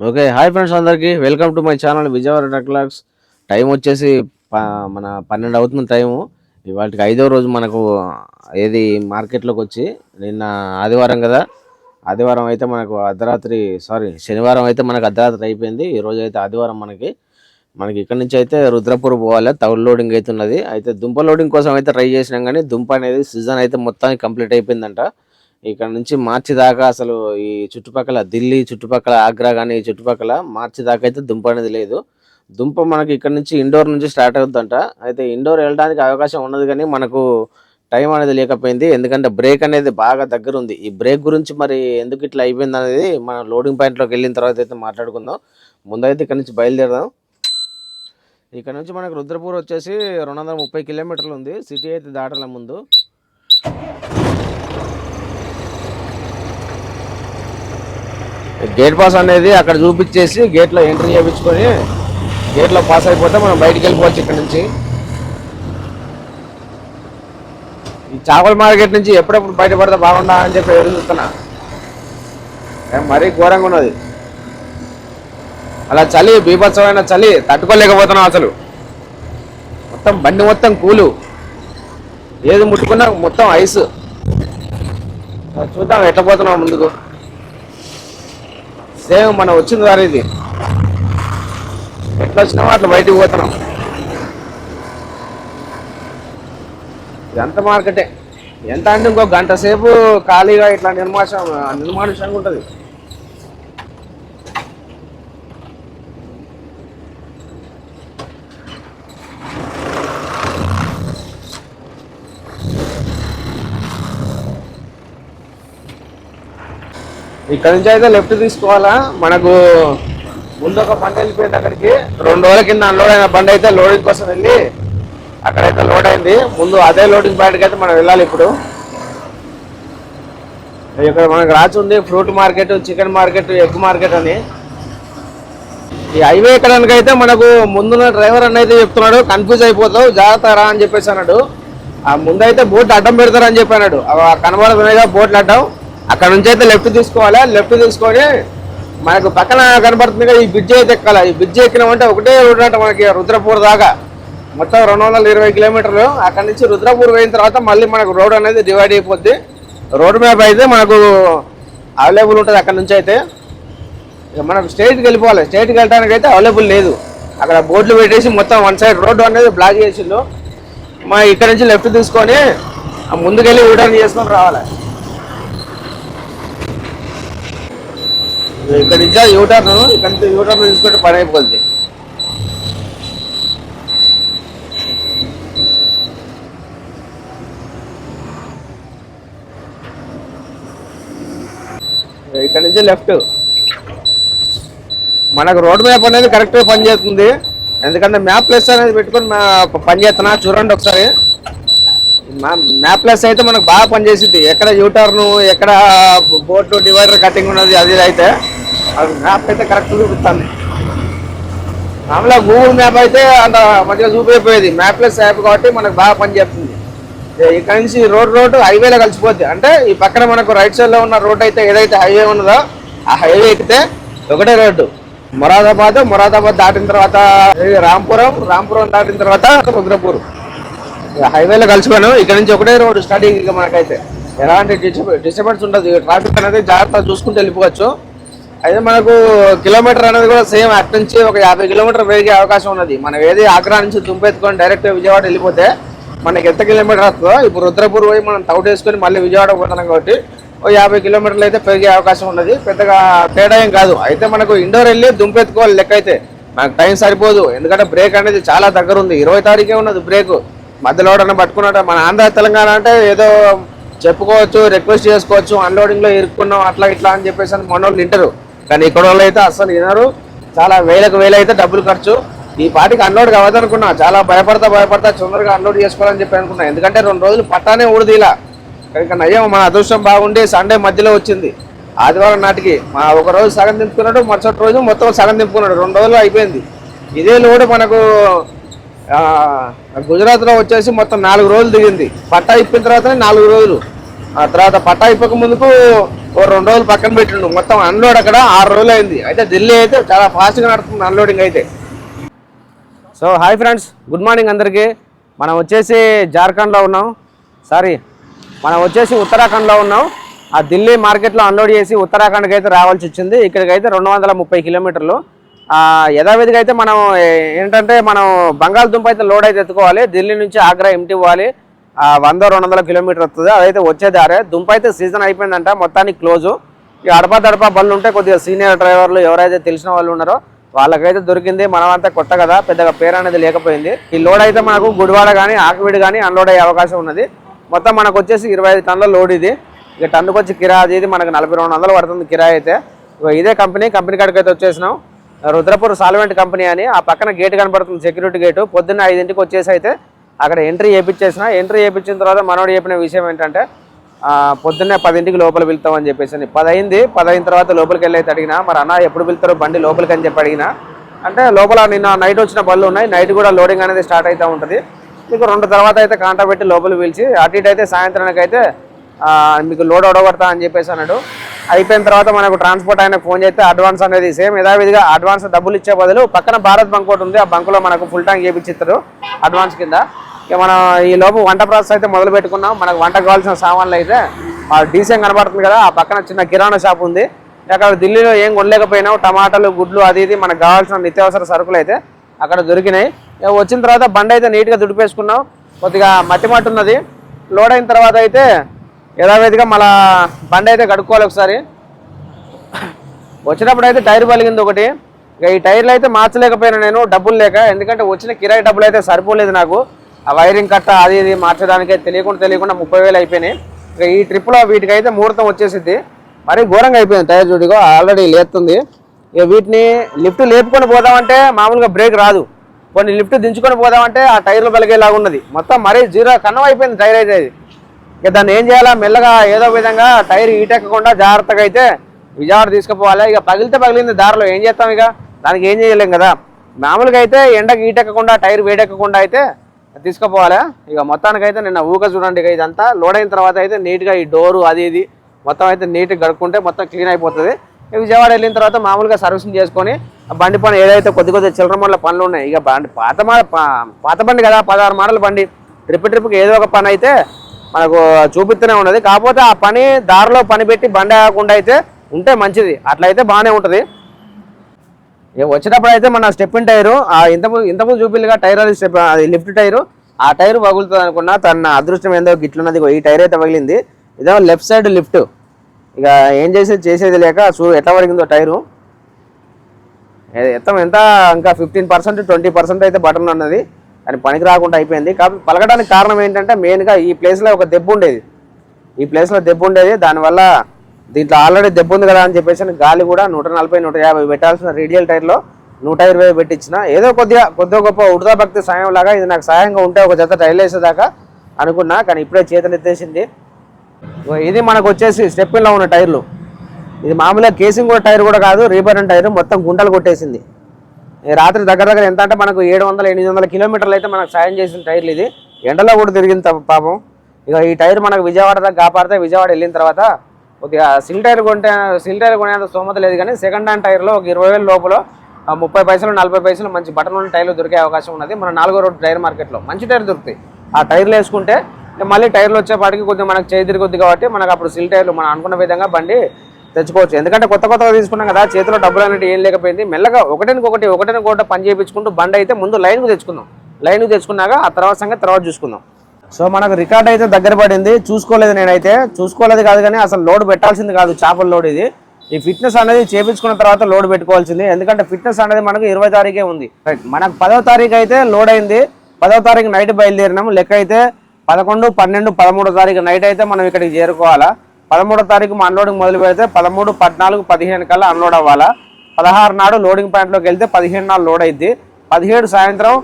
Okay hi friends అందరికీ. Welcome to my channel Vijayawada టెక్లాక్స్. Time వచ్చేసి ప- మన పన్నెండు అవుతుంది టైము. ఇవాటికి ఐదో రోజు మనకు ఏది మార్కెట్లోకి వచ్చి నిన్న ఆదివారం కదా. ఆదివారం అయితే మనకు అర్ధరాత్రి సారీ శనివారం అయితే మనకు అర్ధరాత్రి అయిపోయింది. ఈ రోజు అయితే ఆదివారం మనకి మనకి ఇక్కడ నుంచి అయితే రుద్రపూర్ పోవాలి. తౌడు లోడింగ్ అయితే ఉన్నది. అయితే దుంప లోడింగ్ కోసం అయితే ట్రై చేసినాం కానీ దుంప అనేది సీజన్ అయితే మొత్తానికి కంప్లీట్ అయిపోయిందంట. ఇక్కడ నుంచి మార్చి దాకా అసలు ఈ చుట్టుపక్కల ఢిల్లీ చుట్టుపక్కల ఆగ్రా కానీ ఈ చుట్టుపక్కల మార్చి దాకా అయితే దుంప అనేది లేదు. దుంప మనకి ఇక్కడ నుంచి ఇండోర్ నుంచి స్టార్ట్ అవుతుందంట. అయితే ఇండోర్ వెళ్ళడానికి అవకాశం ఉన్నది కానీ మనకు టైం అనేది లేకపోయింది. ఎందుకంటే బ్రేక్ అనేది బాగా దగ్గర ఉంది ఈ బ్రేక్ గురించి మరి ఎందుకు ఇట్లా అయిపోయింది అనేది మనం లోడింగ్ పాయింట్లోకి వెళ్ళిన తర్వాత అయితే మాట్లాడుకుందాం. ముందైతే ఇక్కడ నుంచి బయలుదేరదాం. ఇక్కడ నుంచి మనకు రుద్రపూర్ వచ్చేసి రెండు వందల ముప్పై కిలోమీటర్లు ఉంది. సిటీ అయితే దాటల ముందు. గేట్ పాస్ అనేది అక్కడ చూపించేసి గేట్లో ఎంట్రీ చేయించుకొని గేట్లో పాస్ అయిపోతే మనం బయటికి వెళ్ళిపోవచ్చు ఇక్కడ నుంచి. ఈ చేపల మార్కెట్ నుంచి ఎప్పుడెప్పుడు బయటపడితే బాగుండా అని చెప్పి ఎదురు చూస్తున్నా? మరీ ఘోరంగా ఉన్నది. అలా చలి బీభత్సమైన చలి తట్టుకోలేకపోతున్నాం అసలు. మొత్తం బండి మొత్తం కూలు. ఏది ముట్టుకున్నా మొత్తం ఐస్. చూద్దాం ఎట్లా పోతున్నాం ముందుకు. సేమ్ మనం వచ్చిన దారి ఇది. ఎట్లా వచ్చినామో అట్లా బయటికి పోతున్నాం. ఎంత మార్కెటే. ఎంత అంటే ఇంకో గంట సేపు ఖాళీగా ఇట్లా నిర్మాషం నిర్మానుషంగా ఉంటుంది. ఇక్కడ నుంచి అయితే లెఫ్ట్ తీసుకోవాలా? మనకు ముందు ఒక బండి వెళ్ళిపోయింది అక్కడికి. రెండు రోజుల కింద అన్లోడ్ అయిన బండి అయితే లోడింగ్ కోసం వెళ్ళి అక్కడైతే లోడ్ అయింది. ముందు అదే లోడింగ్ పాయింట్కి అయితే మనం వెళ్ళాలి ఇప్పుడు. ఇక్కడ మనకు రాచి ఉంది fruit market chicken market egg market అని. ఈ హైవే ఎక్కడానికి అయితే మనకు ముందున్న డ్రైవర్ అని అయితే చెప్తున్నాడు కన్ఫ్యూజ్ అయిపోతావు జాగ్రత్త రా అని చెప్పేసి అన్నాడు. ఆ ముందైతే బోట్లు అడ్డం పెడతారని చెప్పి అన్నాడు. కనబడుతున్నాయిగా బోట్లు అడ్డం. అక్కడ నుంచి అయితే లెఫ్ట్ తీసుకోవాలి? లెఫ్ట్ తీసుకొని మనకు పక్కన కనబడుతుందిగా ఈ బ్రిడ్జ్ అయితే ఎక్కాలి? ఈ బ్రిడ్జ్ ఎక్కినామంటే ఒకటే రోడ్ మనకి రుద్రపూర్ దాకా. మొత్తం రెండు వందల ఇరవై కిలోమీటర్లు. అక్కడ నుంచి రుద్రపూర్ పోయిన తర్వాత మళ్ళీ మనకు రోడ్ అనేది డివైడ్ అయిపోద్ది. రోడ్ మ్యాప్ అయితే మనకు అవైలబుల్ ఉంటుంది అక్కడ నుంచి అయితే. ఇక మనకు స్టేట్కి వెళ్ళిపోవాలి. స్టేట్కి వెళ్ళడానికి అయితే అవైలబుల్ లేదు. అక్కడ బోర్డులు పెట్టేసి మొత్తం వన్ సైడ్ రోడ్డు అనేది బ్లాక్ చేసిండు. మా ఇక్కడ నుంచి లెఫ్ట్ తీసుకొని ముందుకెళ్ళి యూటర్న్ చేసుకొని రావాలి. ఇక్కడ నుంచి యూటర్న్ ఇక్కడ నుంచి యూటర్న్ తీసుకుంటే పని అయిపోతుంది ఇక్కడ నుంచి లెఫ్ట్. మనకు రోడ్ మ్యాప్ అనేది కరెక్ట్గా పనిచేస్తుంది. ఎందుకంటే మ్యాప్ ప్లస్ అనేది పెట్టుకొని పనిచేస్తున్నా పని చూడండి ఒకసారి. మ్యాప్ ప్లస్ అయితే మనకు బాగా పనిచేసింది ఎక్కడ యూటర్ను ఎక్కడ బోర్డు డివైడర్ కటింగ్ ఉన్నది అది అయితే. అది మ్యాప్ అయితే కరెక్ట్ చూపిస్తుంది. మామూలుగా గూగుల్ మ్యాప్ అయితే అంత మంచిగా చూపిపోయేది మ్యాప్ ప్లస్ యాప్ కాబట్టి మనకు బాగా పనిచేస్తుంది ఇక్కడ నుంచి రోడ్ రోడ్ హైవేలో కలిసిపోద్ది. అంటే ఈ పక్కన మనకు రైట్ సైడ్లో ఉన్న రోడ్ అయితే ఏదైతే హైవే ఉన్నదో ఆ హైవే ఎక్కితే ఒకటే రోడ్డు. మొరాదాబాద్ మొరాదాబాద్ దాటిన తర్వాత రాంపురం రాంపురం దాటిన తర్వాత రుద్రపూర్. హైవేలో కలిసిపోయాను. ఇక్కడ నుంచి ఒకటే రోడ్ స్టార్టింగ్ ఇక మనకైతే. ఎలాంటి డిస్టర్బెన్స్ ఉండదు. ట్రాఫిక్ అనేది జాగ్రత్త చూసుకుంటూ వెళ్ళిపోవచ్చు. అయితే మనకు కిలోమీటర్ అనేది కూడా సేమ్ అటు నుంచి ఒక యాభై కిలోమీటర్ పెరిగే అవకాశం ఉన్నది. మనం ఏది ఆగ్రా నుంచి దుంపెత్తుకొని డైరెక్ట్ విజయవాడ వెళ్ళిపోతే మనకి ఎంత కిలోమీటర్ వస్తుందో ఇప్పుడు రుద్రపూర్ పోయి మనం తౌట్ వేసుకొని మళ్ళీ విజయవాడ పోతున్నాం కాబట్టి ఓ యాభై కిలోమీటర్లు అయితే పెరిగే అవకాశం ఉన్నది. పెద్దగా తేడా ఏం కాదు. అయితే మనకు ఇండోర్ వెళ్ళి దుంపెత్తుకోవాలి లెక్క అయితే మనకు టైం సరిపోదు. ఎందుకంటే బ్రేక్ అనేది చాలా దగ్గర ఉంది. ఇరవై తారీఖే ఉన్నది బ్రేక్ మధ్యలో పట్టుకున్నట్టు మన ఆంధ్ర తెలంగాణ అంటే ఏదో చెప్పుకోవచ్చు రిక్వెస్ట్ చేసుకోవచ్చు అన్లోడింగ్లో ఇరుక్కున్నాం అట్లా ఇట్లా అని చెప్పేసి అని మనోళ్ళు వింటారు. కానీ ఇక్కడ వాళ్ళు అయితే అస్సలు వినరు. చాలా వేలకు వేలు అయితే డబ్బులు ఖర్చు. ఈ పాటికి అన్లోడ్ కావద్దనుకున్నా చాలా భయపడతా భయపడతా తొందరగా అన్లోడ్ చేసుకోవాలని చెప్పి అనుకున్నా. ఎందుకంటే రెండు రోజులు పట్టానే ఊడదీలా కనుక నయ్యం మన అదృష్టం బాగుండి సండే మధ్యలో వచ్చింది. ఆదివారం నాటికి మా ఒక రోజు సగం దింపుకున్నాడు మరుసటి రోజు మొత్తం సగం దింపుకున్నాడు రెండు రోజులు అయిపోయింది. ఇదే లోడు మనకు గుజరాత్లో వచ్చేసి మొత్తం నాలుగు రోజులు దిగింది. పట్టా ఇప్పిన తర్వాతనే నాలుగు రోజులు. ఆ తర్వాత పట్టా ఇప్పక ముందుకు ఓ రెండు రోజులు పక్కన పెట్టిండు. మొత్తం అన్లోడ్ అక్కడ ఆరు రోజులు అయింది అయితే ఢిల్లీ అయితే చాలా ఫాస్ట్గా నడుస్తుంది అన్లోడింగ్ అయితే. So hi friends good morning అందరికీ. మనం వచ్చేసి జార్ఖండ్లో ఉన్నాం. సారీ మనం వచ్చేసి ఉత్తరాఖండ్లో ఉన్నాం. ఆ ఢిల్లీ మార్కెట్లో అన్లోడ్ చేసి ఉత్తరాఖండ్కి అయితే రావాల్సి వచ్చింది. ఇక్కడికి అయితే రెండు వందల ముప్పై కిలోమీటర్లు. యథావిధిగా అయితే మనం ఏంటంటే మనం బంగాళదుంప అయితే లోడ్ అయితే ఎత్తుకోవాలి. ఢిల్లీ నుంచి ఆగ్రా ఎంటీ ఇవ్వాలి. వంద రెండు వందల కిలోమీటర్ వస్తుంది. అదైతే వచ్చే దారే. దుంప అయితే సీజన్ అయిపోయిందంట. మొత్తానికి క్లోజు. ఈ అడప దడపా బళ్ళు ఉంటే కొద్దిగా సీనియర్ డ్రైవర్లు ఎవరైతే తెలిసిన వాళ్ళు ఉన్నారో వాళ్ళకైతే దొరికింది. మనమంతా కొత్త కదా పెద్దగా పేరు అనేది లేకపోయింది. ఈ లోడ్ అయితే మనకు గుడివాడ కానీ ఆకువీడు కానీ అన్లోడ్ అయ్యే అవకాశం ఉన్నది. మొత్తం మనకు వచ్చేసి ఇరవై ఐదు టన్నుల లోడ్ ఇది. ఇక టన్నుకు వచ్చి కిరా అది ఇది మనకు నలభై రెండు వందలు పడుతుంది కిరాయి అయితే. ఇదే కంపెనీ కంపెనీ కాడికి అయితే వచ్చేసినాం. రుద్రపూర్ సాల్వెంట్ కంపెనీ అని ఆ పక్కన గేట్ కనబడుతుంది సెక్యూరిటీ గేటు పొద్దున్న ఐదింటికి వచ్చేసి అయితే అక్కడ ఎంట్రీ చేయించేసిన ఎంట్రీ చేయించిన తర్వాత మనోడు చెప్పిన విషయం ఏంటంటే పొద్దున్నే పదింటికి లోపల వెళ్తామని చెప్పేసి అని. పదైన తర్వాత లోపలికి వెళ్ళి అయితే అడిగినా మరి అన్న ఎప్పుడు వెళ్తారు బండి లోపలికి? అని చెప్పి అడిగినా. అంటే లోపల నిన్న నైట్ వచ్చిన బళ్ళు ఉన్నాయి నైట్ కూడా లోడింగ్ అనేది స్టార్ట్ అవుతూ ఉంటుంది. మీకు రెండు తర్వాత అయితే కాంటా పెట్టి లోపల పిలిచి అటు ఇటు అయితే సాయంత్రానికి అయితే మీకు లోడ్ ఒడగొడతా అని చెప్పేసి అన్నాడు. అయిపోయిన తర్వాత మనకు ట్రాన్స్పోర్ట్ ఆయన ఫోన్ చేస్తే అడ్వాన్స్ అనేది సేమ్ యథావిధిగా అడ్వాన్స్ డబ్బులు ఇచ్చే బదులు పక్కన భారత్ బంక్ ఒకటి ఉంది ఆ బంక్లో మనకు ఫుల్ ట్యాంక్ చేపించిస్తారు అడ్వాన్స్ కింద. ఇక మనం ఈ లోపు వంట ప్రాసెస్ అయితే మొదలు పెట్టుకున్నాం. మనకు వంట కావాల్సిన సామాన్లు అయితే ఆ డీసీఎం కనబడుతుంది కదా ఆ పక్కన చిన్న కిరాణా షాప్ ఉంది. అక్కడ ఢిల్లీలో ఏం కొనలేకపోయినాం టమాటాలు గుడ్లు అది ఇది మనకు కావాల్సిన నిత్యావసర సరుకులు అయితే అక్కడ దొరికినాయి. ఇక వచ్చిన తర్వాత బండి అయితే నీట్గా దుడిపేసుకున్నాం. కొద్దిగా మట్టి మట్టి ఉన్నది. లోడ్ అయిన తర్వాత అయితే యథావిధిగా మళ్ళా బండి అయితే కడుక్కోవాలి ఒకసారి. వచ్చినప్పుడు అయితే టైర్ పలిగింది ఒకటి. ఇక ఈ టైర్లు అయితే మార్చలేకపోయినా నేను డబ్బులు లేక. ఎందుకంటే వచ్చిన కిరాయి డబ్బులు అయితే సరిపోలేదు నాకు. ఆ వైరింగ్ కట్ట అది ఇది మార్చడానికే తెలియకుండా తెలియకుండా ముప్పై వేలు అయిపోయినాయి. ఇక ఈ ట్రిప్లో వీటికి అయితే ముహూర్తం వచ్చేసింది మరీ ఘోరంగా అయిపోయింది టైర్ చూడగా ఆల్రెడీ లేస్తుంది ఇక వీటిని లిఫ్ట్ లేపుకొని పోదామంటే మామూలుగా బ్రేక్ రాదు. కొన్ని లిఫ్ట్ దించుకొని పోదామంటే ఆ టైర్లు వెలిగేలాగా ఉన్నది. మొత్తం మరీ జీరో కన్నం అయిపోయింది టైర్ అయితే ఇది ఇక దాన్ని ఏం చేయాలా? మెల్లగా ఏదో విధంగా టైర్ ఈటెక్కకుండా జాగ్రత్తగా అయితే విజయవాడ తీసుకుపోవాలి. ఇక పగిలితే పగిలింది దారిలో ఏం చేస్తాం ఇక? దానికి ఏం చేయలేం కదా? మామూలుగా అయితే ఎండకి ఈటెక్కకుండా టైర్ వేడెక్కకుండా అయితే తీసుకుపోవాలి? ఇక మొత్తానికి అయితే నిన్న ఊక చూడండి ఇక ఇదంతా. లోడ్ అయిన తర్వాత అయితే నీట్గా ఈ డోరు అది ఇది మొత్తం అయితే నీట్గా గడుక్కుంటే మొత్తం క్లీన్ అయిపోతుంది. ఇక విజయవాడ వెళ్ళిన తర్వాత మామూలుగా సర్వీసింగ్ చేసుకొని ఆ బండి పని ఏదైతే కొద్ది కొద్ది చిల్లర మళ్ళీ పనులు ఉన్నాయి ఇక బండి పాత పాత బండి కదా పదహారు మాటలు బండి. ట్రిప్ ట్రిప్కి ఏదో ఒక పని అయితే మనకు చూపిస్తూనే ఉన్నది. కాకపోతే ఆ పని దారిలో పని పెట్టి బండి ఆగకుండా అయితే ఉంటే మంచిది. అట్లయితే బాగానే ఉంటుంది. వచ్చేటప్పుడు అయితే మన స్టెప్పిన్ టైరు ఆ ఇంతకు ఇంతకుముందు చూపిల్లుగా టైర్ అది స్టెప్ అది లిఫ్ట్ టైరు. ఆ టైర్ పగులుతుంది అనుకున్నా తన అదృష్టం ఏందో గిట్లున్నది ఈ టైర్ అయితే పగిలింది. ఇదేమో లెఫ్ట్ సైడ్ లిఫ్ట్. ఇక ఏం చేసేది చేసేది లేక చూ ఎట్లా పడిగిందో టైరు. ఎత్తం ఎంత ఇంకా ఫిఫ్టీన్ పర్సెంట్ ట్వంటీ పర్సెంట్ అయితే బటన్ ఉన్నది. కానీ పనికి రాకుండా అయిపోయింది. కాబట్టి పలకడానికి కారణం ఏంటంటే మెయిన్గా ఈ ప్లేస్లో ఒక దెబ్బ ఉండేది. ఈ ప్లేస్లో దెబ్బ ఉండేది. దానివల్ల దీంట్లో ఆల్రెడీ దెబ్బ ఉంది కదా అని చెప్పేసి గాలి కూడా నూట నలభై నూట యాభై పెట్టాల్సిన రేడియల్ టైర్లో నూట ఇరవై పెట్టించిన. ఏదో కొద్దిగా కొద్దిగా గొప్ప ఉడతా భక్తి సాయం లాగా ఇది నాకు సహాయంగా ఉంటే ఒక జత టైర్లు వేసేదాకా అనుకున్నా కానీ ఇప్పుడే చేతులు ఎత్తేసింది ఇది మనకు వచ్చేసి స్టెప్పిన్లో ఉన్న టైర్లు. ఇది మామూలుగా కేసింగ్ కూడా టైర్ కూడా కాదు రీబర్న్ టైర్ మొత్తం గుంటలు కొట్టేసింది. రాత్రి దగ్గర దగ్గర ఎంత అంటే మనకు ఏడు వందల ఎనిమిది వందల కిలోమీటర్లు అయితే మనకు సాయం చేసిన టైర్లు ఇది. ఎండలో కూడా తిరిగింది పాపం. ఇక ఈ టైర్ మనకు విజయవాడ దాకా కాపాడితే విజయవాడ వెళ్ళిన తర్వాత కొద్దిగా సిల్ టైర్ కొంటే సిల్ టైర్ కొనేంత స్తోమత లేదు కానీ సెకండ్ హ్యాండ్ టైర్లో ఒక ఇరవై వేల లోపల ముప్పై పైసలు నలభై పైసలు మంచి బటన్ ఉన్న టైర్లు దొరికే అవకాశం ఉన్నది. మన నాలుగో రోడ్ టైర్ మార్కెట్లో మంచి టైర్ దొరుకుతాయి. ఆ టైర్లు వేసుకుంటే మళ్ళీ టైర్లు వచ్చేపాటికి కొద్దిగా మనకు చేయి తిరుగుద్ది కాబట్టి మనకు అప్పుడు సిల్ టైర్లు మనం అనుకున్న విధంగా బండి తెచ్చుకోవచ్చు. ఎందుకంటే కొత్త కొత్తగా తీసుకున్నాం కదా చేతిలో డబ్బులు అనేది ఏం లేకపోయింది. మెల్లగా ఒకటికొకటి ఒకటి పని చేయించుకుంటూ బండి అయితే ముందు లైన్కు తెచ్చుకుందాం. లైన్కు తెచ్చుకున్నాక ఆ తర్వాత సంగతి తర్వాత చూసుకుందాం. సో మనకు రికార్డ్ అయితే దగ్గర పడింది. చూసుకోలేదు నేనైతే. చూసుకోలేదు కాదు కానీ అసలు లోడ్ పెట్టాల్సింది కాదు చేపల లోడ్ ఇది. ఈ ఫిట్నెస్ అనేది చేపించుకున్న తర్వాత లోడ్ పెట్టుకోవాల్సింది. ఎందుకంటే ఫిట్నెస్ అనేది మనకు ఇరవై తారీఖే ఉంది. రైట్ మనకు పదో తారీఖు అయితే లోడ్ అయింది. పదో తారీఖు నైట్ బయలుదేరినాము. లెక్క అయితే పదకొండు పన్నెండు పదమూడో తారీఖు నైట్ అయితే మనం ఇక్కడికి చేరుకోవాలా. పదమూడో తారీఖు అన్లోడింగ్ మొదలు పెడితే పదమూడు పద్నాలుగు పదిహేను కల్లా అన్లోడ్ అవ్వాలా. పదహారు నాడు లోడింగ్ పాయింట్లోకి వెళ్తే పదిహేను నాడు లోడ్ అయింది పదిహేడు సాయంత్రం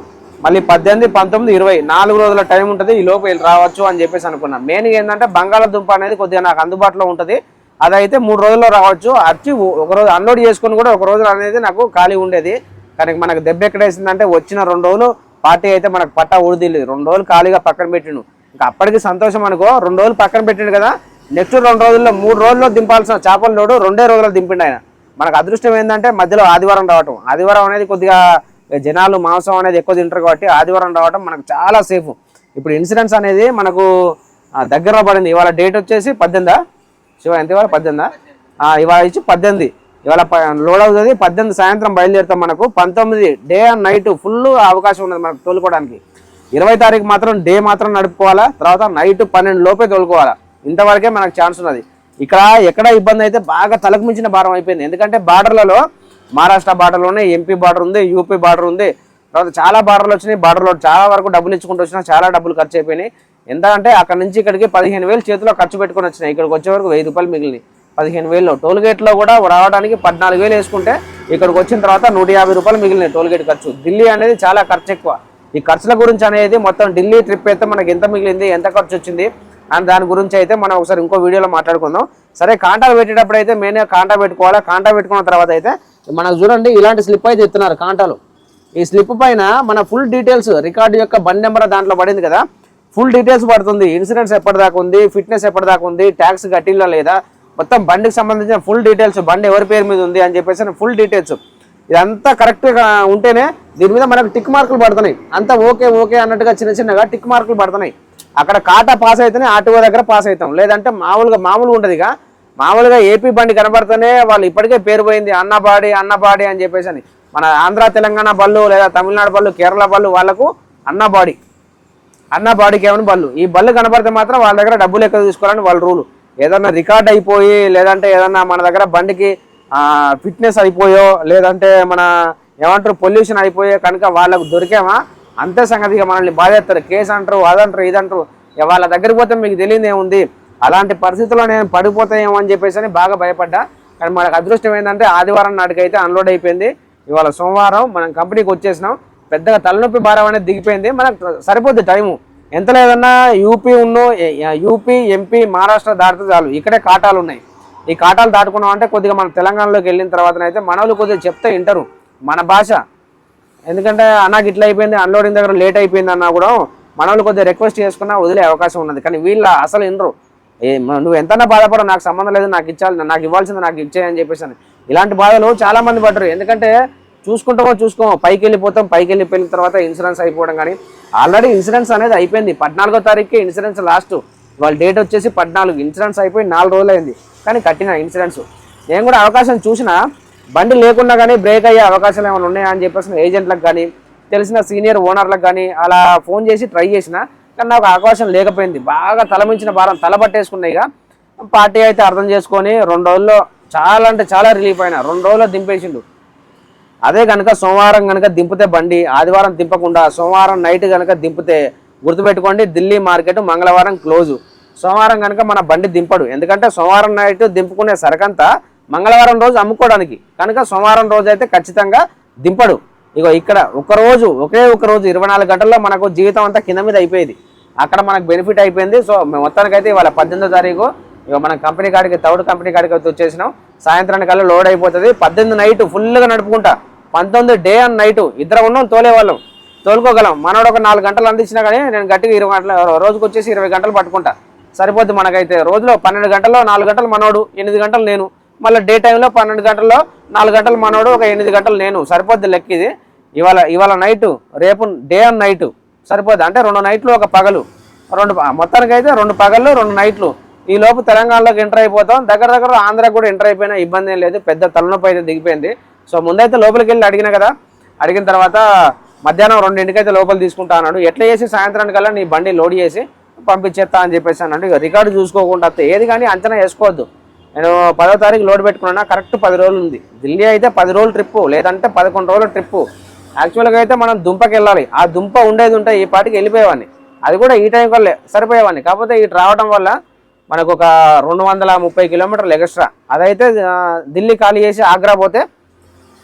మళ్ళీ పద్దెనిమిది పంతొమ్మిది ఇరవై నాలుగు రోజుల టైం ఉంటుంది ఈ లోపు రావచ్చు అని చెప్పేసి అనుకున్నాం. మెయిన్ ఏంటంటే బంగాళాదుంప అనేది కొద్దిగా నాకు అందుబాటులో ఉంటుంది. అదైతే మూడు రోజుల్లో రావచ్చు. వచ్చి ఒక రోజు అన్లోడ్ చేసుకొని కూడా ఒక రోజు అనేది నాకు ఖాళీ ఉండేది. కానీ మనకు దెబ్బ ఎక్కడేసిందంటే వచ్చిన రెండు రోజులు పార్టీ అయితే మనకు పట్టా ఊడిదిల్లి. రెండు రోజులు ఖాళీగా పక్కన పెట్టిండు. ఇంకా అప్పటికి సంతోషం అనుకో రెండు రోజులు పక్కన పెట్టిండు కదా. నెక్స్ట్ రెండు రోజుల్లో మూడు రోజుల్లో దింపాల్సిన చేపల లోడు రెండే రోజుల్లో దింపిండు ఆయన. మనకు అదృష్టం ఏంటంటే మధ్యలో ఆదివారం రావటం. ఆదివారం అనేది కొద్దిగా జనాలు మాంసం అనేది ఎక్కువ తింటారు కాబట్టి ఆదివారం రావటం మనకు చాలా సేఫ్. ఇప్పుడు ఇన్సూరెన్స్ అనేది మనకు దగ్గర దగ్గరలో పడింది. ఇవాళ డేట్ వచ్చేసి పద్దెనిమిదా? శివ ఎంత ఇవాళ? పద్దెనిమిదా? ఇవాళ ఇచ్చి పద్దెనిమిది. ఇవాళ లోడ్ అవుతుంది. పద్దెనిమిది సాయంత్రం బయలుదేరుతాం మనకు. పంతొమ్మిది డే అండ్ నైట్ ఫుల్ అవకాశం ఉన్నది మనకు తోలుకోవడానికి. ఇరవై తారీఖు మాత్రం డే మాత్రం నడుపుకోవాలా? తర్వాత నైట్ పన్నెండు లోపే తోలుకోవాలా? ఇంతవరకే మనకు ఛాన్స్ ఉన్నది. ఇక్కడ ఎక్కడ ఇబ్బంది అయితే బాగా తలకు మించిన భారం అయిపోయింది. ఎందుకంటే బార్డర్లలో మహారాష్ట్ర బార్డర్లోనే ఎంపీ బార్డర్ ఉంది యూపీ బార్డర్ ఉంది. తర్వాత చాలా బార్డర్లు వచ్చినాయి. బార్డర్లో చాలా వరకు డబ్బులు ఇచ్చుకుంటూ వచ్చినా చాలా డబ్బులు ఖర్చు అయిపోయినాయి. ఎంత అంటే అక్కడ నుంచి ఇక్కడికి పదిహేను వేలు చేతిలో ఖర్చు పెట్టుకొని వచ్చినాయి. ఇక్కడికి వచ్చే వరకు వెయ్యి రూపాయలు మిగిలినాయి. పదిహేను వేలు టోల్ గేట్లో కూడా రావడానికి పద్నాలుగు వేలు వేసుకుంటే ఇక్కడికి వచ్చిన తర్వాత నూట యాభై రూపాయలు మిగిలినాయి టోల్ గేట్ ఖర్చు. ఢిల్లీ అనేది చాలా ఖర్చు ఎక్కువ. ఈ ఖర్చుల గురించి అనేది మొత్తం ఢిల్లీ ట్రిప్ అయితే మనకి ఎంత మిగిలింది ఎంత ఖర్చు వచ్చింది అండ్ దాని గురించి అయితే మనం ఒకసారి ఇంకో వీడియోలో మాట్లాడుకుందాం. సరే కాంటాలు పెట్టేటప్పుడు అయితే మెయిన్గా కాంటా పెట్టుకోవాలి? కాంటా పెట్టుకున్న తర్వాత అయితే మనకు చూడండి ఇలాంటి స్లిప్ అయితే ఇస్తున్నారు కాంటాలు. ఈ స్లిప్ పైన మన ఫుల్ డీటెయిల్స్ రికార్డు యొక్క బండి నెంబర్ దాంట్లో పడింది కదా? ఫుల్ డీటెయిల్స్ పడుతుంది. ఇన్సూరెన్స్ ఎప్పటిదాకా ఉంది? ఫిట్నెస్ ఎప్పటిదాకా ఉంది? ట్యాక్స్ కట్టిల్లో లేదా? మొత్తం బండికి సంబంధించిన ఫుల్ డీటెయిల్స్ బండి ఎవరి పేరు మీద ఉంది అని చెప్పేసి ఫుల్ డీటెయిల్స్ ఇదంతా కరెక్ట్గా ఉంటేనే దీని మీద మనకు టిక్ మార్కులు పడుతున్నాయి. అంతా ఓకే ఓకే అన్నట్టుగా చిన్న చిన్నగా టిక్ మార్కులు పడుతున్నాయి. అక్కడ కాటా పాస్ అయితేనే ఆర్టీఓ దగ్గర పాస్ అవుతాం. లేదంటే మామూలుగా మామూలుగా ఉండదు ఇక మామూలుగా ఏపీ బండి కనబడితేనే వాళ్ళు ఇప్పటికే పేరు పోయింది అన్నబాడి అన్నబాడి అని చెప్పేసి అని. మన ఆంధ్ర తెలంగాణ బళ్ళు లేదా తమిళనాడు బళ్ళు కేరళ బళ్ళు వాళ్ళకు అన్నబాడి అన్నబాడికి ఏమైనా బళ్ళు. ఈ బళ్ళు కనబడితే మాత్రం వాళ్ళ దగ్గర డబ్బులు ఎక్కువ తీసుకోవాలని వాళ్ళ రూలు. ఏదన్నా రికార్డ్ అయిపోయి లేదంటే ఏదన్నా మన దగ్గర బండికి ఫిట్నెస్ అయిపోయో లేదంటే మన ఏమంటారు పొల్యూషన్ అయిపోయో కనుక వాళ్ళకు దొరికామా? అంతే సంగతిగా మనల్ని బాధేస్తారు. కేసు అంటారు అదంటారు ఇదంటారు. వాళ్ళ దగ్గరికి పోతే మీకు తెలియదు ఏముంది? అలాంటి పరిస్థితుల్లో నేను పడిపోతాయేమో అని చెప్పేసి అని బాగా భయపడ్డా. కానీ మనకు అదృష్టం ఏంటంటే ఆదివారం నాటికైతే అన్లోడ్ అయిపోయింది. ఇవాళ సోమవారం మనం కంపెనీకి వచ్చేసినాం. పెద్దగా తలనొప్పి భారం అనేది దిగిపోయింది. మనకు సరిపోద్ది టైము. ఎంత లేదన్నా యూపీ ఉన్ను యూపీ ఎంపీ మహారాష్ట్ర దాటితే చాలు. ఇక్కడే కాటాలు ఉన్నాయి. ఈ కాటాలు దాటుకున్నాం అంటే కొద్దిగా మన తెలంగాణలోకి వెళ్ళిన తర్వాతనైతే మనోళ్ళు కొద్దిగా చెప్తే వింటారు. మన భాష. ఎందుకంటే అన్నకి ఇట్లా అయిపోయింది అన్లోడింగ్ దగ్గర లేట్ అయిపోయింది అన్నా కూడా మనోళ్ళు కొద్దిగా రిక్వెస్ట్ చేసుకున్నా వదిలే అవకాశం ఉన్నది. కానీ వీళ్ళ అసలు వినరు ఏ నువ్వు ఎంతైనా బాధపడవు నాకు సంబంధం లేదు నాకు ఇచ్చాలి నాకు ఇవ్వాల్సింది నాకు ఇచ్చేయని చెప్పేసి ఇలాంటి బాధలు చాలా మంది పడ్డరు. ఎందుకంటే చూసుకుంటామో చూసుకోమో పైకి వెళ్ళిపోతాం పైకి వెళ్ళిపోయిన తర్వాత ఇన్సూరెన్స్ అయిపోవడం కానీ ఆల్రెడీ ఇన్సూరెన్స్ అనేది అయిపోయింది. పద్నాలుగో తారీఖుకి ఇన్సూరెన్స్ లాస్ట్ వాళ్ళ డేట్ వచ్చేసి పద్నాలుగు. ఇన్సూరెన్స్ అయిపోయి నాలుగు రోజులు అయింది కానీ కట్టిన ఇన్సూరెన్స్ నేను కూడా అవకాశం చూసినా బండి లేకుండా కానీ బ్రేక్ అయ్యే అవకాశాలు ఏమైనా ఉన్నాయా అని చెప్పేసి ఏజెంట్లకు కానీ తెలిసిన సీనియర్ ఓనర్లకు కానీ అలా ఫోన్ చేసి ట్రై చేసిన కానీ నాకు అవకాశం లేకపోయింది. బాగా తలమించిన భారం తలబట్టేసుకున్నాయి పార్టీ అయితే అర్థం చేసుకొని రెండు రోజుల్లో చాలా అంటే చాలా రిలీఫ్ అయినా రెండు రోజుల్లో దింపేసిండు. అదే కనుక సోమవారం కనుక దింపితే బండి ఆదివారం దింపకుండా సోమవారం నైట్ కనుక దింపితే గుర్తుపెట్టుకోండి ఢిల్లీ మార్కెట్ మంగళవారం క్లోజు. సోమవారం కనుక మన బండి దింపడు. ఎందుకంటే సోమవారం నైట్ దింపుకునే సరకంతా మంగళవారం రోజు అమ్ముకోవడానికి. కనుక సోమవారం రోజు అయితే ఖచ్చితంగా దింపడు. ఇగో ఇక్కడ ఒకరోజు ఒకే ఒక రోజు ఇరవై నాలుగు గంటల్లో మనకు జీవితం అంతా కింద మీద అయిపోయేది. అక్కడ మనకు బెనిఫిట్ అయిపోయింది. సో మొత్తానికైతే ఇవాళ పద్దెనిమిదో తారీఖు ఇక మన కంపెనీ కాడికి తౌడు కంపెనీ కాడికి అయితే వచ్చేసినాం. సాయంత్రానికి కల్లా లోడ్ అయిపోతుంది. పద్దెనిమిది నైట్ ఫుల్గా నడుపుకుంటా. పంతొమ్మిది డే అండ్ నైట్ ఇద్దరు ఉన్నాం తోలేవాళ్ళం. తోలుకోగలం. మనోడు ఒక నాలుగు గంటలు అందించినా కానీ నేను గట్టిగా ఇరవై గంటల రోజుకు వచ్చేసి ఇరవై గంటలు పట్టుకుంటా. సరిపోద్ది మనకైతే. రోజులో పన్నెండు గంటల్లో నాలుగు గంటలు మనోడు ఎనిమిది గంటలు నేను. మళ్ళీ డే టైంలో పన్నెండు గంటల్లో నాలుగు గంటలు మనోడు ఒక ఎనిమిది గంటలు నేను. సరిపోద్ది లెక్క ఇది. ఇవాళ ఇవాళ నైటు రేపు డే అండ్ నైట్ సరిపోద్ది. అంటే రెండు నైట్లు ఒక పగలు. రెండు మొత్తానికైతే రెండు పగళ్ళు రెండు నైట్లు. ఈ లోపు తెలంగాణలోకి ఎంటర్ అయిపోతాం. దగ్గర దగ్గర ఆంధ్రాకి కూడా ఎంటర్ అయిపోయినా ఇబ్బంది ఏం లేదు. పెద్ద తలనొప్పి అయితే దిగిపోయింది. సో ముందైతే లోపలికి వెళ్ళి అడిగిన కదా అడిగిన తర్వాత మధ్యాహ్నం రెండింటికైతే లోపల తీసుకుంటా అన్నాడు. ఎట్లా చేసి సాయంత్రానికల్లా నీ బండి లోడ్ చేసి పంపించేస్తా అని చెప్పేసి అన్నాడు. ఇక రికార్డు చూసుకోకుండా వస్తే ఏది కానీ అంచనా వేసుకోవద్దు. నేను పదో తారీఖు లోడ్ పెట్టుకున్నా కరెక్ట్ పది రోజులు ఉంది. ఢిల్లీ అయితే పది రోజులు ట్రిప్పు లేదంటే పదకొండు రోజుల ట్రిప్పు. యాక్చువల్గా అయితే మనం దుంపకి వెళ్ళాలి. ఆ దుంప ఉండేది ఉంటే ఈ పాటికి వెళ్ళిపోయేవాడిని. అది కూడా ఈ టైం వల్లే సరిపోయేవాడిని. కాకపోతే ఇటు రావడం వల్ల మనకు ఒక రెండు వందల ముప్పై కిలోమీటర్లు ఎక్స్ట్రా. అదైతే ఢిల్లీ ఖాళీ చేసి ఆగ్రా పోతే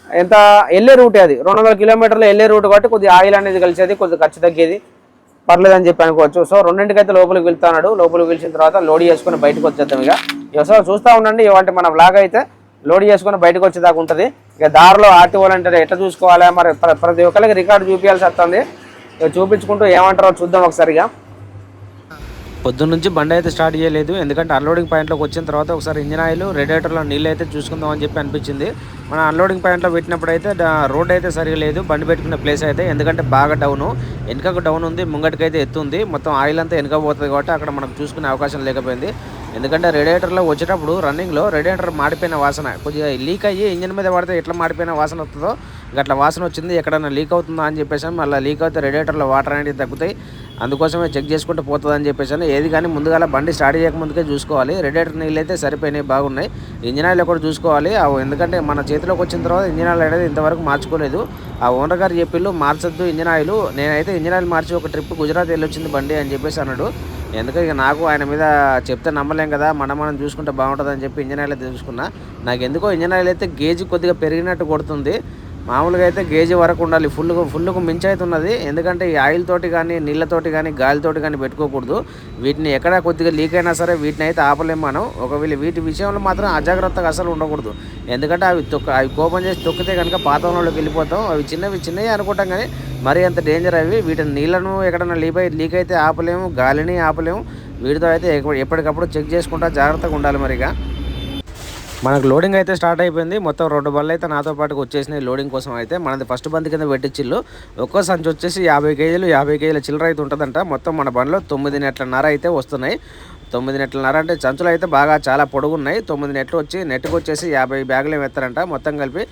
ఎంత వెళ్ళే రూటే అది. రెండు వందల కిలోమీటర్లు వెళ్ళే రూట్ కాబట్టి కొద్దిగా ఆయిల్ అనేది కలిసేది కొద్దిగా ఖర్చు తగ్గేది. పర్లేదని చెప్పి అనుకోవచ్చు. సో రెండింటికైతే లోపలికి వెళ్తున్నాడు. లోపలికి వెలిచిన తర్వాత లోడ్ చేసుకుని బయటకు వచ్చేద్దాం ఇక. ఇక చూస్తూ ఉండండి ఇవాళ మన బ్లాగ్ అయితే లోడ్ చేసుకుని బయటకు వచ్చేదాకా ఉంటుంది. ఇక దారిలో ఆర్టీఓలు అంటే ఎట్లా చూసుకోవాలి మరి? ప్ర- ప్రతి ఒక్కరికి రికార్డు చూపించాల్సి వస్తుంది. చూపించుకుంటూ ఏమంటారో చూద్దాం ఒకసారిగా పొద్దున్నుంచి బండి అయితే స్టార్ట్ చేయలేదు. ఎందుకంటే అన్లోడింగ్ పాయింట్లోకి వచ్చిన తర్వాత ఒకసారి ఇంజిన్ ఆయిల్ రేడియేటర్లో నీళ్ళు అయితే చూసుకుందాం అని చెప్పి అనిపించింది. మన అన్లోడింగ్ పాయింట్లో పెట్టినప్పుడు అయితే రోడ్ అయితే సరిగా లేదు. బండి పెట్టుకునే ప్లేస్ అయితే ఎందుకంటే బాగా డౌను వెనుకకు డౌన్ ఉంది ముంగటికైతే ఎత్తుంది. మొత్తం ఆయిల్ అంతా వెనుక పోతుంది కాబట్టి అక్కడ మనం చూసుకునే అవకాశం లేకపోయింది. ఎందుకంటే రేడియేటర్లో వచ్చేటప్పుడు రన్నింగ్లో రేడియేటర్ మాడిపోయిన వాసన కొద్దిగా లీక్ అయ్యి ఇంజిన్ మీద పడితే ఎట్లా మాడిపోయిన వాసన వస్తుందో అట్లా వాసన వచ్చింది ఎక్కడైనా లీక్ అవుతుందా అని చెప్పేసి మళ్ళీ లీక్ అయితే రేడియేటర్లో వాటర్ అనేది తగ్గుతాయి. అందుకోసమే చెక్ చేసుకుంటూ పోతుంది అని చెప్పేసి ఏది కానీ ముందుగా బండి స్టార్ట్ చేయకముందుకే చూసుకోవాలి. రేడియేటర్ నీళ్ళు అయితే సరిపోయినాయి బాగున్నాయి. ఇంజిన్ ఆయిల్ కూడా చూసుకోవాలి. ఎందుకంటే మన చేతిలోకి వచ్చిన తర్వాత ఇంజిన్ ఆయిల్ అనేది ఇంతవరకు మార్చుకోలేదు. ఆ ఓనర్ గారు చెప్పిళ్ళు మార్చొద్దు ఇంజిన్ ఆయిల్. నేనైతే ఇంజిన్ ఆయిల్ మార్చి ఒక ట్రిప్ గుజరాత్ వెళ్ళొచ్చింది బండి అని చెప్పేసి అన్నాడు. ఎందుకంటే ఇక నాకు ఆయన మీద చెప్తే నమ్మలేం కదా మనం మనం చూసుకుంటే బాగుంటుందని చెప్పి ఇంజనీర్లు ఆయిల్ అయితే చూసుకున్నా. నాకు ఎందుకో ఇంజన్ ఆయిల్ అయితే గేజ్ కొద్దిగా పెరిగినట్టు కొడుతుంది. మామూలుగా అయితే గేజీ వరకు ఉండాలి. ఫుల్ ఫుల్కు మించి అయితే ఉన్నది. ఎందుకంటే ఈ ఆయిల్ తోటి కానీ నీళ్ళతోటి కానీ గాలితోటి కానీ పెట్టుకోకూడదు. వీటిని ఎక్కడ కొద్దిగా లీక్ అయినా సరే వీటిని అయితే ఆపలేము మనం. ఒకవేళ వీటి విషయంలో మాత్రం అజాగ్రత్తగా అసలు ఉండకూడదు. ఎందుకంటే అవి తొక్క అవి కోపం చేసి తొక్కితే కనుక పాతంలోకి వెళ్ళిపోతాం. అవి చిన్నవి చిన్నవి అనుకుంటాం కానీ మరీ అంత డేంజర్ అవి. వీటిని నీళ్ళను ఎక్కడైనా లీక్ అయి లీక్ అయితే ఆపలేము. గాలిని ఆపలేము. వీటితో అయితే ఎప్పటికప్పుడు చెక్ చేసుకుంటా జాగ్రత్తగా ఉండాలి మరిగా. మనకు లోడింగ్ అయితే స్టార్ట్ అయిపోయింది. మొత్తం రెండు బళ్ళు అయితే నాతో పాటుకు వచ్చేసినాయి లోడింగ్ కోసం అయితే. మనది ఫస్ట్ బంతి కింద పెట్టించిల్లు ఒక్కో సంచి వచ్చేసి యాభై కేజీలు యాభై కేజీల చిల్లర అయితే ఉంటుందంట. మొత్తం మన బండ్లో తొమ్మిది నెట్లన్నర అయితే వస్తున్నాయి. తొమ్మిది నెట్లన్నర అంటే సంచులు అయితే బాగా చాలా పొడుగున్నాయి. తొమ్మిది నెట్లు వచ్చి నెట్కి వచ్చేసి యాభై బ్యాగులు ఏమి ఎత్తారంట. మొత్తం కలిపి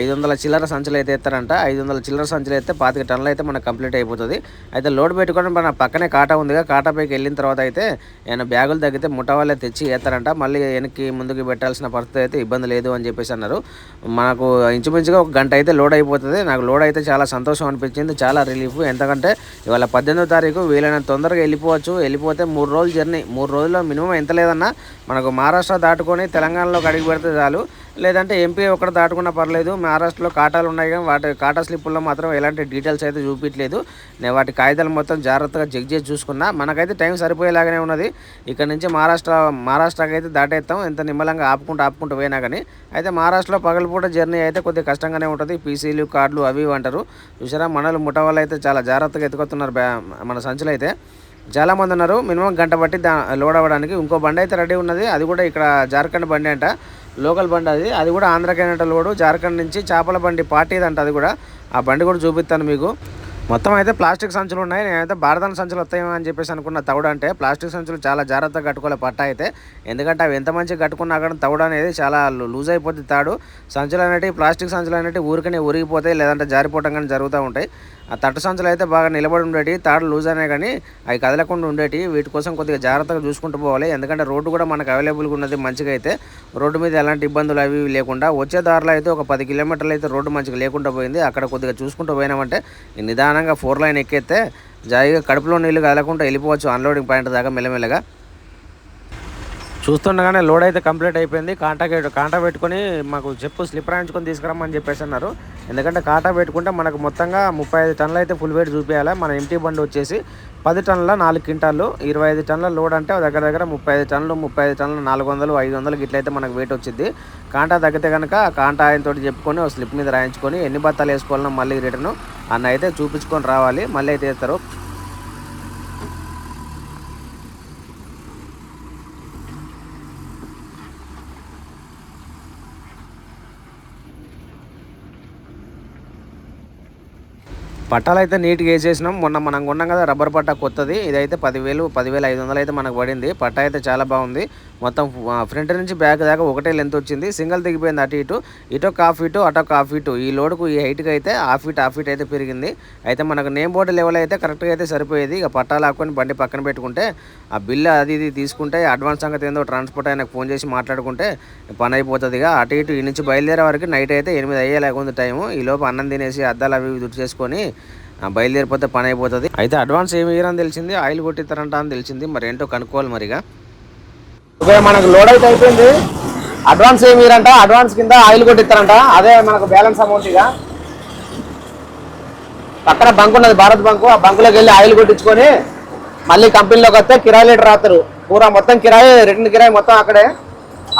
ఐదు వందల చిల్లర సంచులు అయితే ఎత్తారంట. ఐదు వందల చిల్లర సంచులు అయితే పాతిక టన్నులు అయితే మనకు కంప్లీట్ అయిపోతుంది. అయితే లోడ్ పెట్టుకొని మన పక్కనే కాటా ఉందిగా కాటా పైకి వెళ్ళిన తర్వాత అయితే ఏమైనా బ్యాగులు తగ్గితే ముఠ వాళ్ళే తెచ్చి ఎత్తారంట. మళ్ళీ వెనక్కి ముందుకు పెట్టాల్సిన పరిస్థితి అయితే ఇబ్బంది లేదు అని చెప్పేసి అన్నారు. మనకు ఇంచుమించుగా ఒక గంట అయితే లోడ్ అయిపోతుంది. నాకు లోడ్ అయితే చాలా సంతోషం అనిపించింది. చాలా రిలీఫ్. ఎందుకంటే ఇవాళ పద్దెనిమిదో తారీఖు వీలైనంత తొందరగా వెళ్ళిపోవచ్చు. వెళ్ళిపోతే మూడు రోజులు జర్నీ మూడు రోజులు రోజుల్లో మినిమం ఎంత లేదన్నా మనకు మహారాష్ట్ర దాటుకొని తెలంగాణలోకి అడిగి పెడితే చాలు. లేదంటే ఎంపీ ఒకటి దాటుకున్నా పర్లేదు మహారాష్ట్రలో కాటాలు ఉన్నాయి కానీ వాటి కాటా స్లిప్పుల్లో మాత్రం ఎలాంటి డీటెయిల్స్ అయితే చూపించలేదు. నేను వాటి కాగితాలు మొత్తం జాగ్రత్తగా చెక్ చేసి చూసుకున్నా. మనకైతే టైం సరిపోయేలాగానే ఉన్నది. ఇక్కడ నుంచి మహారాష్ట్ర మహారాష్ట్రకి అయితే దాటేస్తాం ఎంత నిమ్మలంగా ఆపుకుంటూ ఆపుకుంటూ పోయినా కానీ. అయితే మహారాష్ట్రలో పగలపూట జర్నీ అయితే కొద్దిగా కష్టంగానే ఉంటుంది. పీసీలు కార్డులు అవి అంటారు. చూసారా మనలు ముఠ వాళ్ళు అయితే చాలా జాగ్రత్తగా ఎత్తుకొస్తున్నారు బ్యా మన సంచులు అయితే చాలామంది ఉన్నారు. మినిమం గంట బట్టి దా లోడ్ అవ్వడానికి ఇంకో బండి అయితే రెడీ ఉన్నది. అది కూడా ఇక్కడ జార్ఖండ్ బండి అంట. లోకల్ బండి అది. అది కూడా ఆంధ్రకేనంట లోడు. జార్ఖండ్ నుంచి చేపల బండి పార్టీది అంట అది కూడా. ఆ బండి కూడా చూపిస్తాను మీకు. మొత్తం అయితే ప్లాస్టిక్ సంచులు ఉన్నాయి. నేనైతే భారతాన సంచులు వస్తాయేమో అని చెప్పేసి అనుకున్న తవుడు అంటే ప్లాస్టిక్ సంచులు చాలా జాగ్రత్తగా కట్టుకోవాలి పట్ట అయితే. ఎందుకంటే అవి ఎంత మంచిగా కట్టుకున్నా కానీ తవుడు అనేది చాలా లూజ్ అయిపోతుంది తాడు. సంచులు అనేటివి ప్లాస్టిక్ సంచులు అనేటివి ఊరికనే ఉరిగిపోతాయి లేదంటే జారిపోవటం కానీ జరుగుతూ ఉంటాయి. ఆ తట్టు సంచులు అయితే బాగా నిలబడి ఉండేవి తాడు లూజ్ అయినా కానీ అవి కదలకుండా ఉండేటి వీటి కోసం కొద్దిగా జాగ్రత్తగా చూసుకుంటూ పోవాలి. ఎందుకంటే రోడ్డు కూడా మనకు అవైలబుల్గా ఉన్నది మంచిగా అయితే. రోడ్డు మీద ఎలాంటి ఇబ్బందులు అవి లేకుండా వచ్చే దారిలో అయితే ఒక పది కిలోమీటర్లు అయితే రోడ్డు మంచిగా లేకుండా పోయింది. అక్కడ కొద్దిగా చూసుకుంటూ పోయినామంటే నిదానంగా ఫోర్ లైన్ ఎక్కేస్తే జాయిగా కడుపులో నీళ్ళు కదలకుండా వెళ్ళిపోవచ్చు అన్లోడింగ్ పాయింట్ దాకా మెల్లమెల్లగా. చూస్తుండగానే లోడ్ అయితే కంప్లీట్ అయిపోయింది. కాంటా కాంటా పెట్టుకొని మాకు చెప్పు స్లిప్ రాయించుకొని తీసుకురమ్మని చెప్పేసి అన్నారు. ఎందుకంటే కాంటా పెట్టుకుంటే మనకు మొత్తంగా ముప్పై ఐదు టన్నులు అయితే ఫుల్ వెయిట్ చూపించాలి మన ఎంటీ బండి వచ్చేసి పది టన్నుల నాలుగు క్వింటాలు ఇరవై ఐదు టన్నుల లోడ్ అంటే దగ్గర దగ్గర ముప్పై ఐదు టన్నులు ముప్పై ఐదు టన్నులు నాలుగు వందలు ఐదు వందలు ఇట్లయితే మనకు వెయిట్ వచ్చింది కాంటా తగ్గితే కనుక కాంటా ఆయనతో చెప్పుకొని ఒక స్లిప్ మీద రాయించుకొని ఎన్ని బత్తాలు వేసుకోవాలన్నా మళ్ళీ రిటర్ను అన్న అయితే చూపించుకొని రావాలి. మళ్ళీ అయితే ఇస్తారు పట్టాలు అయితే నీట్గా వేసేసినాం. మొన్న మనం కొన్నాం కదా రబ్బర్ పట్టా కొత్తది. ఇదైతే పదివేలు పదివేల ఐదు వందలు అయితే మనకు పడింది. పట్టా అయితే చాలా బాగుంది. మొత్తం ఫ్రంట్ నుంచి బ్యాక్ దాకా ఒకటే లెంత్ వచ్చింది. సింగిల్ దిగిపోయింది అటు ఇటు. ఇటు ఒక హాఫ్ ఇటు అటు ఒక హాఫ్ ఇటు. ఈ లోడ్కు ఈ హైట్కి అయితే హాఫ్ ఫీట్ హాఫ్ ఫీట్ అయితే పెరిగింది. అయితే మనకు నేమ్ బోర్డు లెవెల్ అయితే కరెక్ట్గా అయితే సరిపోయేది. ఇక పట్టాలు ఆకొని బండి పక్కన పెట్టుకుంటే ఆ బిల్లు అది ఇది తీసుకుంటే అడ్వాన్స్ సంగతి ఏందో ట్రాన్స్పోర్ట్ ఆయనకు ఫోన్ చేసి మాట్లాడుకుంటే పని అయిపోతుంది. ఇక అటు ఇటు ఈ నుంచి బయలుదేరే వరకు నైట్ అయితే ఎనిమిది అయ్యేలాగా ఉంది టైము. ఈ లోపు అన్నం తినేసి అద్దాలు అవి దుట్టు దుడ్డు చేసుకొని బయలుదేరిపోతే పని అయిపోతుంది. అయితే అడ్వాన్స్ ఏమి ఇయ్యరని తెలిసింది ఆయిల్ కొట్టిస్తారంట అని తెలిసింది. మరి ఏంటో కనుక్కోవాలి మరిగా. ఓకే మనకు లోడ్ అయితే అయిపోయింది. అడ్వాన్స్ ఏమి ఇరంట అడ్వాన్స్ కింద ఆయిల్ కొట్టిస్తారంట. అదే మనకు బ్యాలెన్స్ అమౌంట్ ఇక. పక్కన బంక్ ఉన్నది భారత్ బంకు. ఆ బంకులోకి వెళ్ళి ఆయిల్ కొట్టించుకొని మళ్ళీ కంపెనీలోకి వస్తే కిరాయి లీటర్ రాస్తారు పూరా మొత్తం కిరాయి రిటర్న్ కిరాయి మొత్తం అక్కడే.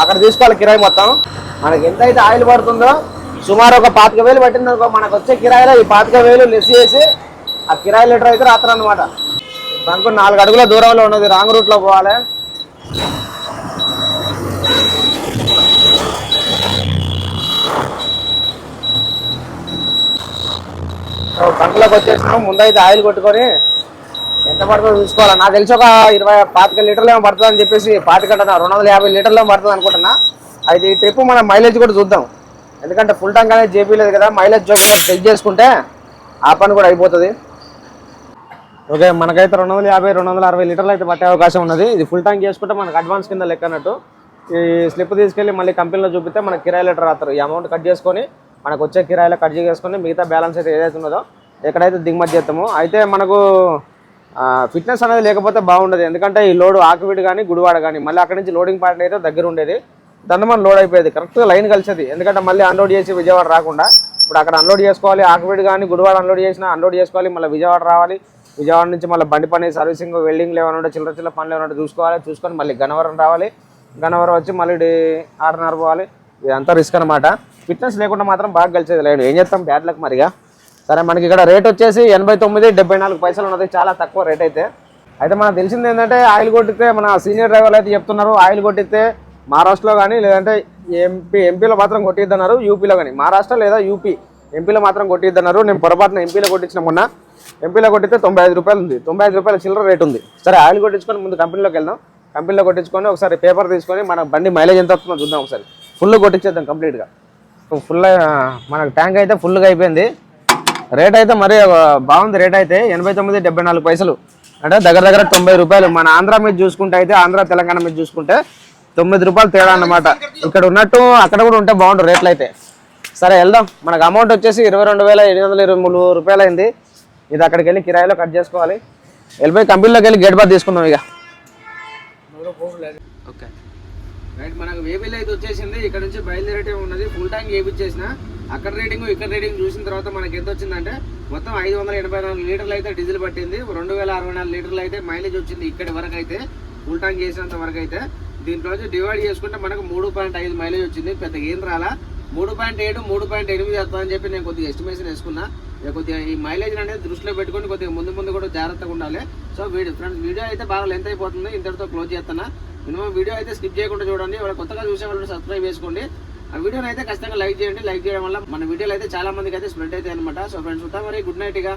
అక్కడ తీసుకోవాలి కిరాయి మొత్తం. మనకి ఎంత అయితే ఆయిల్ పడుతుందో సుమారు ఒక పాతిక వేలు పట్టిందనుకో మనకు వచ్చే కిరాయిలో ఈ పాతిక వేలు లెస్ చేసి ఆ కిరాయి లీటర్ అయితే రాస్తారు బంకు నాలుగు అడుగుల దూరంలో ఉన్నది రాంగ్ రూట్లో పోవాలి. సో బంకులోకి వచ్చేసినాం. ముందైతే ఆయిల్ కొట్టుకొని ఎంత పడుతుందో చూసుకోవాలి. నాకు తెలిసి ఒక ఇరవై పాతిక లీటర్లు ఏమో పడుతుంది అని చెప్పేసి పాతిక అంటున్నా రెండు వందల యాభై లీటర్లు ఏమో పడుతుంది అనుకుంటున్నా. అయితే ఈ ట్రిప్ మన మైలేజ్ కూడా చూద్దాం. ఎందుకంటే ఫుల్ ట్యాంక్ అనేది జేపీ లేదు కదా మైలేజ్ చెక్ చేసుకుంటే ఆ పని కూడా అయిపోతుంది. ఓకే మనకైతే రెండు వందల యాభై రెండు వందల అరవై లీటర్లు అయితే పట్టే అవకాశం ఉన్నది. ఇది ఫుల్ ట్యాంక్ చేసుకుంటే మనకు అడ్వాన్స్ కింద లెక్క అన్నట్టు. ఈ స్లిప్ తీసుకెళ్ళి మళ్ళీ కంపెనీలో చూపిస్తే మనకి కిరాయి లీటర్ రాస్తారు. ఈ అమౌంట్ కట్ చేసుకొని మనకు వచ్చే కిరాయిలో కట్ చేసుకొని మిగతా బ్యాలెన్స్ అయితే ఏదైతే ఉన్నదో ఎక్కడైతే దిగుమతి చేస్తామో అయితే మనకు ఫిట్నెస్ అనేది లేకపోతే బాగుండదు. ఎందుకంటే ఈ లోడ్ ఆకువీడు కానీ గుడివాడ కానీ మళ్ళీ అక్కడి నుంచి లోడింగ్ పాయింట్ అయితే దగ్గర ఉండేది. దాన్ని మనం లోడ్ అయిపోయేది. కరెక్ట్గా లైన్ కలిసేది. ఎందుకంటే మళ్ళీ అన్లోడ్ చేసి విజయవాడ రాకుండా ఇప్పుడు అక్కడ అన్లోడ్ చేసుకోవాలి ఆకువీడు కానీ గుడివాడ అన్లోడ్ చేసినా అన్లోడ్ చేసుకోవాలి మళ్ళీ విజయవాడ రావాలి. విజయవాడ నుంచి మళ్ళీ బండి పని సర్వీసింగ్ వెల్డింగ్ ఏమైనా ఉంటే చిల్లర చిల్లర పనులు ఏమైనా ఉంటే చూసుకోవాలి చూసుకొని మళ్ళీ గన్నవరం రావాలి. గన్నవరం వచ్చి మళ్ళీ ఆరున్నర పోవాలి. ఇదంతా రిస్క్ అనమాట ఫిట్నెస్ లేకుండా మాత్రం బాగా కలిసేది లేదు. ఏం చేస్తాం? బ్యాడ్ లక్ మరిగా. సరే మనకి ఇక్కడ రేట్ వచ్చేసి ఎనభై తొమ్మిది డెబ్బై నాలుగు పైసలు ఉన్నది. చాలా తక్కువ రేట్ అయితే. అయితే మనకు తెలిసింది ఏంటంటే ఆయిల్ కొట్టితే మన సీనియర్ డ్రైవర్లు అయితే చెప్తున్నారు ఆయిల్ కొట్టితే మహారాష్ట్రలో కానీ లేదంటే ఎంపీ ఎంపీలో మాత్రం కొట్టిద్దన్నారు యూపీలో కానీ మహారాష్ట్ర లేదా యూపీ ఎంపీలో మాత్రం కొట్టిద్దన్నారు. నేను పొరపాటున ఎంపీలో కొట్టించిన మొన్న. ఎంపీలో కొట్టితే తొంభై ఐదు రూపాయలు ఉంది. తొంభై ఐదు రూపాయల చిల్లర రేట్ ఉంది. సరే ఆయిల్ కొట్టించుకొని ముందు కంపెనీలోకి వెళ్దాం. కంపెనీలో కొట్టించుకొని ఒకసారి పేపర్ తీసుకొని మన బండి మైలేజ్ ఎంత వస్తుందో చూద్దాం ఒకసారి. ఫుల్ కొట్టించేద్దాం కంప్లీట్గా. ఫుల్ మనకు ట్యాంక్ అయితే ఫుల్గా అయిపోయింది. రేట్ అయితే మరీ బాగుంది రేట్ అయితే. ఎనభై తొమ్మిది డెబ్బై నాలుగు పైసలు. అంటే దగ్గర దగ్గర తొంభై రూపాయలు. మన ఆంధ్ర మీద చూసుకుంటే అయితే ఆంధ్ర తెలంగాణ మీద చూసుకుంటే తొమ్మిది రూపాయలు తేడా అన్నమాట. ఇక్కడ ఉన్నట్టు అక్కడ కూడా ఉంటే బాగుండు రేట్లు అయితే. సరే వెళ్దాం. మనకు అమౌంట్ వచ్చేసి ఇరవై రెండు వేల ఎనిమిది వందల ఇరవై మూడు రూపాయలు అయింది ఇది అక్కడికి వెళ్ళి కిరాయిలో కట్ చేసుకోవాలి. వెళ్ళిపోయి కంపెనీలోకి వెళ్ళి గేట్ బాత్ తీసుకుందాం ఇక ఓకే రైట్ మనకు వేబిల్ అయితే వచ్చేసింది. ఇక్కడ నుంచి బయలుదేరటే ఉన్నది. ఫుల్ ట్యాంక్ వేపించేసిన అక్కడ రేటింగ్ ఇక్కడ రేటింగ్ చూసిన తర్వాత మనకి ఎంత వచ్చిందంటే మొత్తం ఐదు వందల ఎనభై నాలుగు లీటర్లు అయితే డీజిల్ పట్టింది. రెండు వేల అరవై నాలుగు లీటర్లు అయితే మైలేజ్ వచ్చింది ఇక్కడి వరకు అయితే. ఫుల్ ట్యాంక్ చేసినంత వరకు అయితే. దీంట్లో డివైడ్ చేసుకుంటే మనకు మూడు పాయింట్ ఐదు మైలేజ్ వచ్చింది. పెద్దగా ఏం రాలా. మూడు పాయింట్ ఏడు మూడు పాయింట్ ఎనిమిది వస్తుందని చెప్పి నేను కొద్దిగా ఎస్టిమేషన్ వేసుకున్నా. కొద్దిగా ఈ మైలేజ్ అనేది దృష్టిలో పెట్టుకొని కొద్దిగా ముందు ముందు కూడా జాగ్రత్తగా ఉండాలి. సో వీడియో ఫ్రెండ్స్ వీడియో అయితే బాగా లెంత్ అయిపోతుంది. ఇంతటితో క్లోజ్ చేస్తున్నా. మినిమం వీడియో అయితే స్కిప్ చేయకుండా చూడండి. ఎవరు కొత్తగా చూసే వాళ్ళు సబ్స్క్రైబ్ చేసుకోండి. ఆ వీడియోని అయితే ఖచ్చితంగా లైక్ చేయండి. లైక్ చేయడం వల్ల మన వీడియోలు అయితే చాలా మందికి అయితే స్ప్రెడ్ అవుతాయి అనమాట సో ఫ్రెండ్స్ ఉంటాం మరి. గుడ్ నైట్ ఇక.